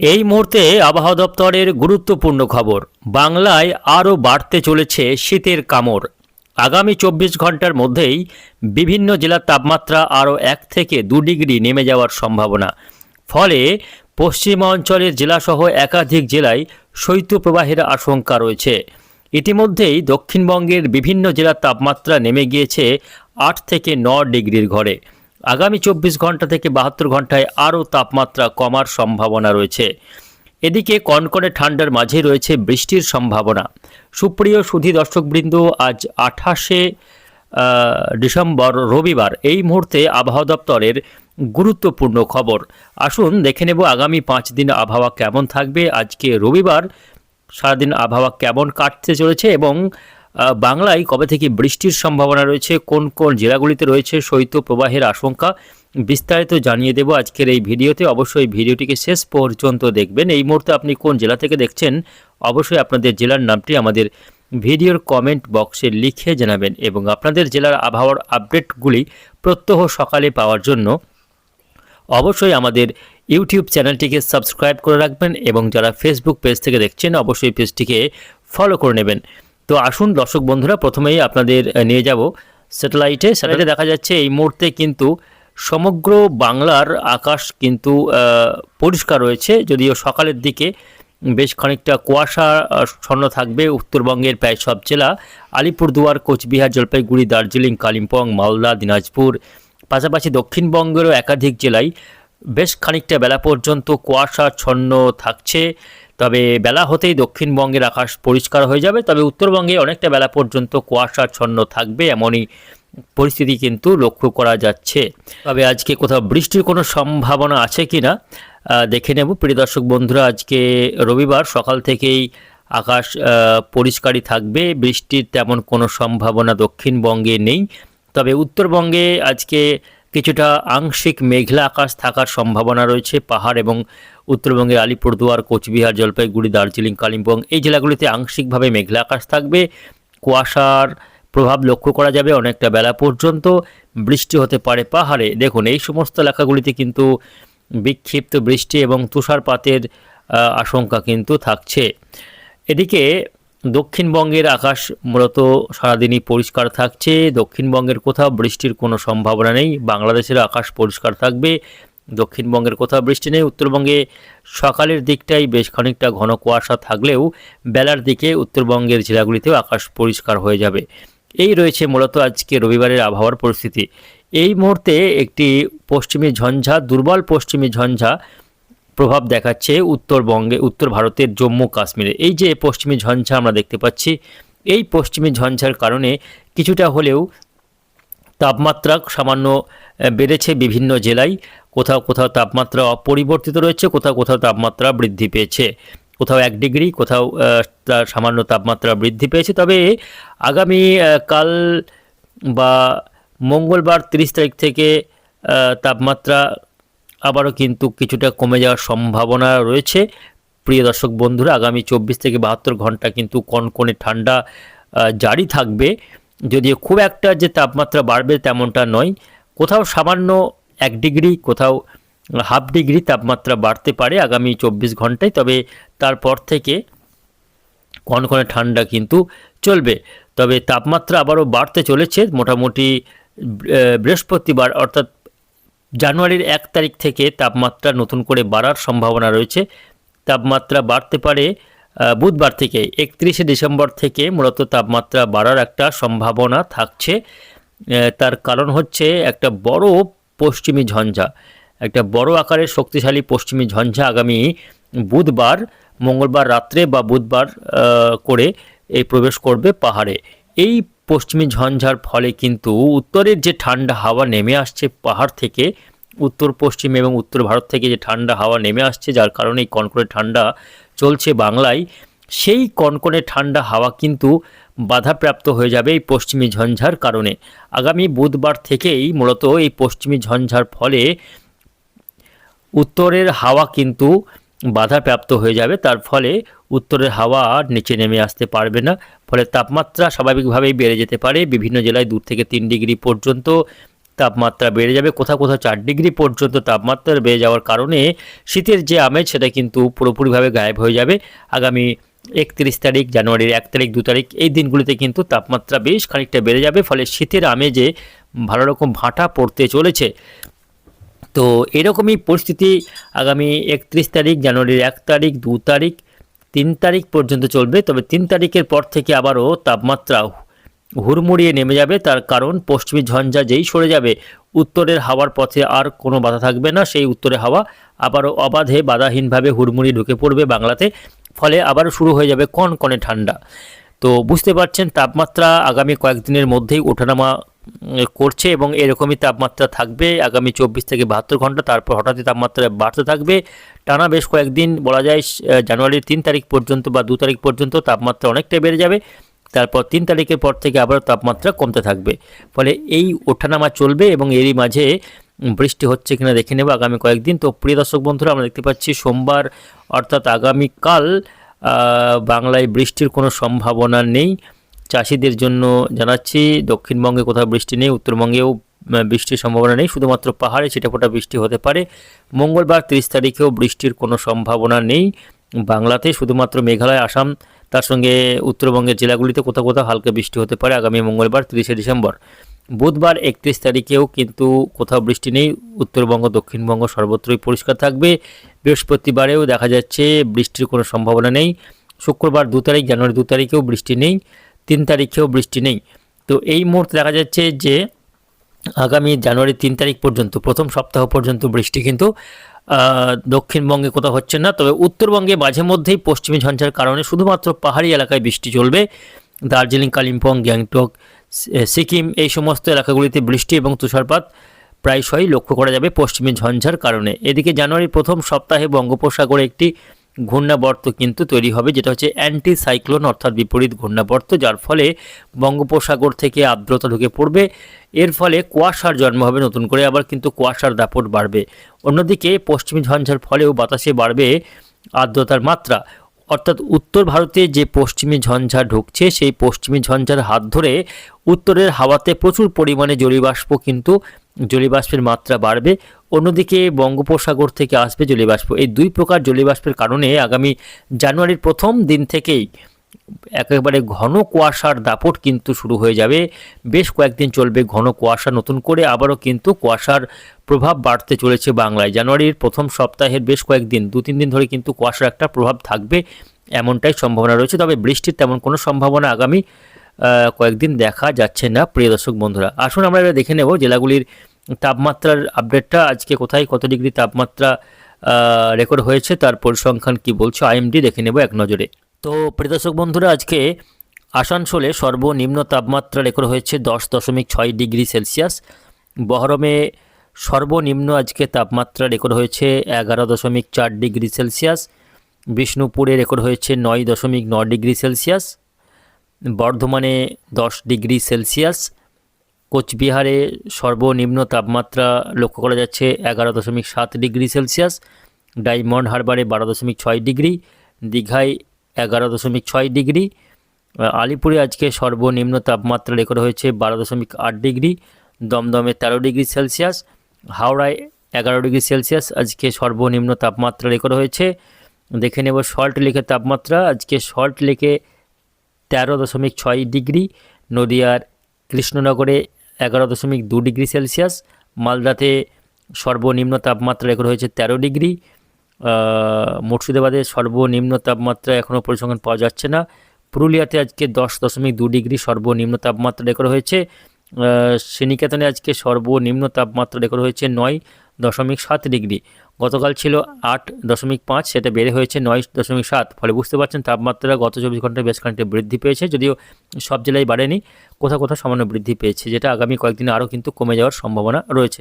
এই মুহূর্তে আবহাওয়া দপ্তরের গুরুত্বপূর্ণ খবর। বাংলায় আরও বাড়তে চলেছে শীতের কামড়। আগামী চব্বিশ ঘণ্টার মধ্যেই বিভিন্ন জেলার তাপমাত্রা আরও এক থেকে দু ডিগ্রি নেমে যাওয়ার সম্ভাবনা। ফলে পশ্চিমাঞ্চলের জেলাসহ একাধিক জেলায় শৈত্যপ্রবাহের আশঙ্কা রয়েছে। ইতিমধ্যেই দক্ষিণবঙ্গের বিভিন্ন জেলার তাপমাত্রা নেমে গিয়েছে আট থেকে ন ডিগ্রির ঘরে। আগামী চব্বিশ ঘণ্টা থেকে বাহাত্তর ঘন্টায় আরও তাপমাত্রা কমার সম্ভাবনা রয়েছে। এদিকে কনকনে ঠান্ডার মাঝে রয়েছে বৃষ্টির সম্ভাবনা। সুপ্রিয় সুধী দর্শকবৃন্দ, আজ আঠাশে ডিসেম্বর রবিবার এই মুহূর্তে আবহাওয়া দপ্তরের গুরুত্বপূর্ণ খবর। আসুন দেখে নেব আগামী পাঁচ দিন আবহাওয়া কেমন থাকবে। আজকে রবিবার সারাদিন আবহাওয়া কেমন কাটতে চলেছে এবং বাংলায় কবে থেকে বৃষ্টির সম্ভাবনা রয়েছে, কোন কোন জেলাগুলিতে রয়েছে, শৈত্য প্রবাহের আশঙ্কা, বিস্তারিত জানিয়ে দেব আজকের এই ভিডিওতে। অবশ্যই ভিডিওটিকে শেষ পর্যন্ত দেখবেন। এই মুহূর্তে আপনি কোন জেলা থেকে দেখছেন, অবশ্যই আপনাদের জেলার নামটি আমাদের ভিডিওর কমেন্ট বক্সে লিখে জানাবেন এবং আপনাদের জেলার আবহাওয়ার আপডেটগুলি প্রত্যহ সকালে পাওয়ার জন্য অবশ্যই আমাদের ইউটিউব চ্যানেলটিকে সাবস্ক্রাইব করে রাখবেন এবং যারা ফেসবুক পেজ থেকে দেখছেন, অবশ্যই পেজটিকে ফলো করে নেবেন। তো আসুন দর্শক বন্ধুরা, প্রথমেই আপনাদের নিয়ে যাব। স্যাটেলাইটে স্যাটেলাইটে দেখা যাচ্ছে এই মুহূর্তে কিন্তু সমগ্র বাংলার আকাশ কিন্তু পরিষ্কার রয়েছে। যদিও সকালের দিকে বেশ খানিকটা কুয়াশা ছন্ন থাকবে উত্তরবঙ্গের প্রায় সব জেলা। আলিপুরদুয়ার, কোচবিহার, জলপাইগুড়ি, দার্জিলিং, কালিম্পং, মালদা, দিনাজপুর, পাশাপাশি দক্ষিণবঙ্গেরও একাধিক জেলায় বেশ খানিকটা বেলা পর্যন্ত কুয়াশাচ্ছন্ন থাকছে। তবে বেলা হতেই দক্ষিণবঙ্গের আকাশ পরিষ্কার হয়ে যাবে, তবে উত্তরবঙ্গে অনেকটা বেলা পর্যন্ত কুয়াশাচ্ছন্ন থাকবে, এমনই পরিস্থিতি কিন্তু লক্ষ্য করা যাচ্ছে। তবে আজকে কোথাও বৃষ্টির কোনো সম্ভাবনা আছে কি না দেখে নেব। প্রিয় দর্শক বন্ধুরা, আজকে রবিবার সকাল থেকেই আকাশ পরিষ্কারই থাকবে, বৃষ্টির তেমন কোনো সম্ভাবনা দক্ষিণবঙ্গে নেই। তবে উত্তরবঙ্গে আজকে কিছুটা আংশিক মেঘলা আকাশ থাকার সম্ভাবনা রয়েছে, পাহাড় এবং উত্তরবঙ্গের আলিপুরদুয়ার, কোচবিহার, জলপাইগুড়ি, দার্জিলিং, কালিম্পং এই জেলাগুলিতে আংশিকভাবে মেঘলা আকাশ থাকবে। কুয়াশার প্রভাব লক্ষ্য করা যাবে অনেকটা বেলা পর্যন্ত। বৃষ্টি হতে পারে পাহাড়ে। দেখুন, এই সমস্ত এলাকাগুলিতে কিন্তু বিক্ষিপ্ত বৃষ্টি এবং তুষারপাতের আশঙ্কা কিন্তু থাকছে। এদিকে দক্ষিণবঙ্গের আকাশ মূলত সারাদিনই পরিষ্কার থাকছে। দক্ষিণবঙ্গের কোথাও বৃষ্টির কোনো সম্ভাবনা নেই। বাংলাদেশের আকাশ পরিষ্কার থাকবে। দক্ষিণবঙ্গের কোথাও বৃষ্টি নেই, উত্তরবঙ্গে সকালের দিকটাই বেশ খানিকটা ঘন কুয়াশা থাকলেও বেলার দিকে উত্তরবঙ্গের জেলাগুলিতেও আকাশ পরিষ্কার হয়ে যাবে। এই রয়েছে মূলত আজকে রবিবারের আবহাওয়ার পরিস্থিতি। এই মুহূর্তে একটি পশ্চিমী ঝঞ্ঝা, দুর্বল পশ্চিমী ঝঞ্ঝা প্রভাব দেখাচ্ছে উত্তরবঙ্গে, উত্তর ভারতের জম্মু কাশ্মীরে। এই যে পশ্চিমী ঝঞ্ঝা আমরা দেখতে পাচ্ছি, এই পশ্চিমী ঝঞ্ঝার কারণে কিছুটা হলেও তাপমাত্রা সামান্য বেড়েছে বিভিন্ন জেলায়। কোথাও কোথাও তাপমাত্রা অপরিবর্তিত রয়েছে, কোথাও কোথাও তাপমাত্রা বৃদ্ধি পেয়েছে। কোথাও এক ডিগ্রি, কোথাও তার সামান্য তাপমাত্রা বৃদ্ধি পেয়েছে। তবে আগামী কাল বা মঙ্গলবার তিরিশ তারিখ থেকে তাপমাত্রা আবারও কিন্তু কিছুটা কমে যাওয়ার সম্ভাবনা রয়েছে। প্রিয় দর্শক বন্ধুরা, আগামী চব্বিশ থেকে বাহাত্তর ঘণ্টা কিন্তু কনকনে ঠান্ডা জারি থাকবে। যদিও খুব একটা যে তাপমাত্রা বাড়বে তেমনটা নয়, কোথাও সামান্য এক ডিগ্রি, কোথাও হাফ ডিগ্রি তাপমাত্রা বাড়তে পারে আগামী চব্বিশ ঘন্টায়, তবে তারপর থেকে কনকনে ঠান্ডা কিন্তু চলবে। তবে তাপমাত্রা আবারও বাড়তে চলেছে, মোটামুটি বৃহস্পতিবার অর্থাৎ জানুয়ারির এক তারিখ থেকে তাপমাত্রা নতুন করে বাড়ার সম্ভাবনা রয়েছে। তাপমাত্রা বাড়তে পারে বুধবার থেকে একত্রিশে ডিসেম্বর থেকে মূলত তাপমাত্রা বাড়ার একটা সম্ভাবনা থাকছে। তার কারণ হচ্ছে একটা বড় পশ্চিমী ঝঞ্ঝা, একটা বড় আকারের শক্তিশালী পশ্চিমী ঝঞ্ঝা আগামী বুধবার, মঙ্গলবার রাত্রে বা বুধবার করে এই প্রবেশ করবে পাহাড়ে। এই পশ্চিমী ঝঞ্ঝার ফলে কিন্তু উত্তরের যে ঠান্ডা হাওয়া নেমে আসছে পাহাড় থেকে উত্তর পশ্চিম এবং উত্তর ভারত থেকে যে ঠান্ডা হাওয়া নেমে আসছে, যার কারণে এই কনকনে ঠান্ডা চলছে বাংলায়, সেই কনকনে ঠান্ডা হাওয়া কিন্তু বাধাপ্রাপ্ত হয়ে যাবে এই পশ্চিমী ঝঞ্ঝার কারণে। আগামী বুধবার থেকেই মূলত এই পশ্চিমী ঝঞ্ঝার ফলে উত্তরের হাওয়া কিন্তু বাধাপ্রাপ্ত হয়ে যাবে, তার ফলে উত্তরের হাওয়া আর নিচে নেমে আসতে পারবে না। ফলে তাপমাত্রা স্বাভাবিকভাবেই বেড়ে যেতে পারে। বিভিন্ন জেলায় দু থেকে তিন ডিগ্রি পর্যন্ত তাপমাত্রা বেড়ে যাবে। কোথাও কোথাও চার ডিগ্রি পর্যন্ত তাপমাত্রা বেড়ে যাওয়ার কারণে শীতের যে আমেজ, সেটা কিন্তু পুরোপুরিভাবে গায়েব হয়ে যাবে। আগামী একত্রিশ তারিখ, জানুয়ারির এক তারিখ, দু তারিখ, এই দিনগুলিতে কিন্তু তাপমাত্রা বেশ খানিকটা বেড়ে যাবে, ফলে শীতের আমেজে ভালো রকম ভাঁটা পড়তে চলেছে। তো এরকমই পরিস্থিতি আগামী একত্রিশ তারিখ, জানুয়ারির এক তারিখ, দু তারিখ, তিন তারিখ পর্যন্ত চলবে। তবে তিন তারিখের পর থেকে আবারও তাপমাত্রা হুড়মুড়িয়ে নেমে যাবে, তার কারণ পশ্চিমী ঝঞ্ঝা যেই সরে যাবে, উত্তরের হাওয়ার পথে আর কোনো বাধা থাকবে না। সেই উত্তরের হাওয়া আবারও অবাধে, বাধাহীনভাবে হুড়মুড়িয়ে ঢুকে পড়বে বাংলাতে। ফলে আবারও শুরু হয়ে যাবে কনকনে ঠান্ডা। তো বুঝতে পারছেন, তাপমাত্রা আগামী কয়েকদিনের মধ্যেই ওঠানামা করছে এবং এরকমই তাপমাত্রা থাকবে আগামী চব্বিশ থেকে বাহাত্তর ঘণ্টা। তারপর হঠাৎই তাপমাত্রা বাড়তে থাকবে। টানা বেশ কয়েকদিন বলা যায় জানুয়ারির তিন তারিখ পর্যন্ত বা দু তারিখ পর্যন্ত তাপমাত্রা অনেকটাই বেড়ে যাবে। তারপর তিন তারিখের পর থেকে আবার তাপমাত্রা কমতে থাকবে। ফলে এই ওঠানামা চলবে এবং এরই মাঝে বৃষ্টি হচ্ছে কিনা দেখে নেব আগামী কয়েকদিন। তো প্রিয় দর্শক বন্ধুরা, আমরা দেখতে পাচ্ছি সোমবার অর্থাৎ আগামীকাল বাংলায় বৃষ্টির কোনো সম্ভাবনা নেই। চাষিদের জন্য জানাচ্ছি, দক্ষিণবঙ্গে কোথাও বৃষ্টি নেই, উত্তরবঙ্গেও বৃষ্টির সম্ভাবনা নেই। শুধুমাত্র পাহাড়ে ছিটেফোঁটা বৃষ্টি হতে পারে। মঙ্গলবার তিরিশ তারিখেও বৃষ্টির কোনো সম্ভাবনা নেই। বাংলাতে শুধুমাত্র মেঘালয়, আসাম তার সঙ্গে উত্তরবঙ্গের জেলাগুলিতে কোথাও কোথাও হালকা বৃষ্টি হতে পারে আগামী মঙ্গলবার, তিরিশে ডিসেম্বর। বুধবার একত্রিশ তারিখেও কিন্তু কোথাও বৃষ্টি নেই, উত্তরবঙ্গ, দক্ষিণবঙ্গ সর্বত্রই পরিষ্কার থাকবে। বৃহস্পতিবারেও দেখা যাচ্ছে বৃষ্টির কোনো সম্ভাবনা নেই। শুক্রবার দু তারিখ, জানুয়ারি দু তারিখেও বৃষ্টি নেই, তিন তারিখেও বৃষ্টি নেই। তো এই মুহূর্তে দেখা যাচ্ছে যে আগামী জানুয়ারি তিন তারিখ পর্যন্ত, প্রথম সপ্তাহ পর্যন্ত বৃষ্টি কিন্তু দক্ষিণবঙ্গে কোথাও হচ্ছে না। তবে উত্তরবঙ্গে মাঝে মধ্যেই পশ্চিমী ঝঞ্ঝার কারণে শুধুমাত্র পাহাড়ি এলাকায় বৃষ্টি চলবে। দার্জিলিং, কালিম্পং, গ্যাংটক সিকিম এই সমস্ত এলাকাগুলিতে বৃষ্টি এবং তুষারপাত প্রায়শই লক্ষ্য করা যাবে পশ্চিমী ঝঞ্ঝার কারণে। এদিকে জানুয়ারির প্রথম সপ্তাহে বঙ্গোপসাগরে একটি ঘূর্ণাবর্ত কিন্তু তৈরি হবে, যেটা হচ্ছে অ্যান্টি সাইক্লোন অর্থাৎ বিপরীত ঘূর্ণাবর্ত, যার ফলে বঙ্গোপসাগর থেকে আর্দ্রতা ঢুকে পড়বে। এর ফলে কুয়াশার জন্ম হবে, নতুন করে আবার কিন্তু কুয়াশার দাপট বাড়বে। অন্যদিকে পশ্চিমী ঝঞ্ঝার ফলেও বাতাসে বাড়বে আর্দ্রতার মাত্রা। অর্থাৎ উত্তর ভারতে যে পশ্চিমী ঝঞ্ঝা ঢুকছে, সেই পশ্চিমী ঝঞ্ঝার হাত ধরে উত্তরের হাওয়াতে প্রচুর পরিমাণে জলীয়বাষ্প কিন্তু জলীয়বাষ্পের মাত্রা বাড়বে, অন্যদিকে বঙ্গোপসাগর থেকে আসবে জলীয়বাষ্প। এই দুই প্রকার জলীয়বাষ্পের কারণে আগামী জানুয়ারির প্রথম দিন থেকেই একেবারে ঘন কুয়াশার দাপট কিন্তু শুরু হয়ে যাবে। বেশ কয়েকদিন চলবে ঘন কুয়াশা নতুন করে, আবারও কিন্তু কুয়াশার প্রভাব বাড়তে চলেছে বাংলায়। জানুয়ারির প্রথম সপ্তাহের বেশ কয়েকদিন, দু তিন দিন ধরে কিন্তু কুয়াশার একটা প্রভাব থাকবে, এমনটাই সম্ভাবনা রয়েছে। তবে বৃষ্টির তেমন কোনো সম্ভাবনা আগামী কয়েকদিন দেখা যাচ্ছে না, প্রিয় দর্শক বন্ধুরা। আসুন আমরা এবার দেখে নেব জেলাগুলির তাপমাত্রার আপডেটটা আজকে কোথায় কত ডিগ্রি তাপমাত্রা রেকর্ড হয়েছে, তার পরিসংখ্যান কি বলছে আইএমডি দেখে নেব এক নজরে। তো প্রিয় দর্শক বন্ধুরা, আজকে আসানসোলে সর্বনিম্ন তাপমাত্রা রেকর্ড হয়েছে দশ দশমিক ছয় ডিগ্রি সেলসিয়াস। বহরমে সর্বনিম্ন আজকে তাপমাত্রা রেকর্ড হয়েছে এগারো দশমিক চার ডিগ্রি সেলসিয়াস। বিষ্ণুপুরে রেকর্ড হয়েছে নয় দশমিক ন ডিগ্রি সেলসিয়াস। বর্ধমানে দশ ডিগ্রি সেলসিয়াস। কোচবিহারে সর্বনিম্ন তাপমাত্রা লক্ষ্য করা যাচ্ছে এগারো দশমিক সাত ডিগ্রি সেলসিয়াস। ডায়মন্ড হারবারে বারো দশমিক ছয় ডিগ্রি, দীঘায় এগারো দশমিক ছয় ডিগ্রি। আলিপুরে আজকে সর্বনিম্ন তাপমাত্রা রেকর্ড হয়েছে বারো দশমিক আট ডিগ্রি, দমদমে তেরো ডিগ্রি সেলসিয়াস, হাওড়ায় এগারো ডিগ্রি সেলসিয়াস আজকে সর্বনিম্ন তাপমাত্রা রেকর্ড হয়েছে। দেখে নেব সল্ট লেকের তাপমাত্রা। আজকে সল্ট লেকে তেরো দশমিক ছয় ডিগ্রি, নদিয়ার কৃষ্ণনগরে এগারো দশমিক দু ডিগ্রি সেলসিয়াস, মালদাতে সর্বনিম্ন তাপমাত্রা রেকর্ড হয়েছে তেরো ডিগ্রি মুর্শিদাবাদে সর্বনিম্ন তাপমাত্রা এখনও পরিসংখ্যান পাওয়া যাচ্ছে না, পুরুলিয়াতে আজকে দশ দশমিক দু ডিগ্রি সর্বনিম্ন তাপমাত্রা রেকর্ড হয়েছে শ্রীনিকেতনে আজকে সর্বনিম্ন তাপমাত্রা রেকর্ড হয়েছে নয় দশমিক সাত ডিগ্রি। গতকাল ছিল আট দশমিক পাঁচ, সেটা বেড়ে হয়েছে নয় দশমিক সাত। ফলে বুঝতে পারছেন তাপমাত্রা গত চব্বিশ ঘন্টায় বেশ খানিকটা বৃদ্ধি পেয়েছে, যদিও সব জেলায় বাড়েনি, কোথাও কোথাও সামান্য বৃদ্ধি পেয়েছে, যেটা আগামী কয়েকদিনে আরও কিন্তু কমে যাওয়ার সম্ভাবনা রয়েছে।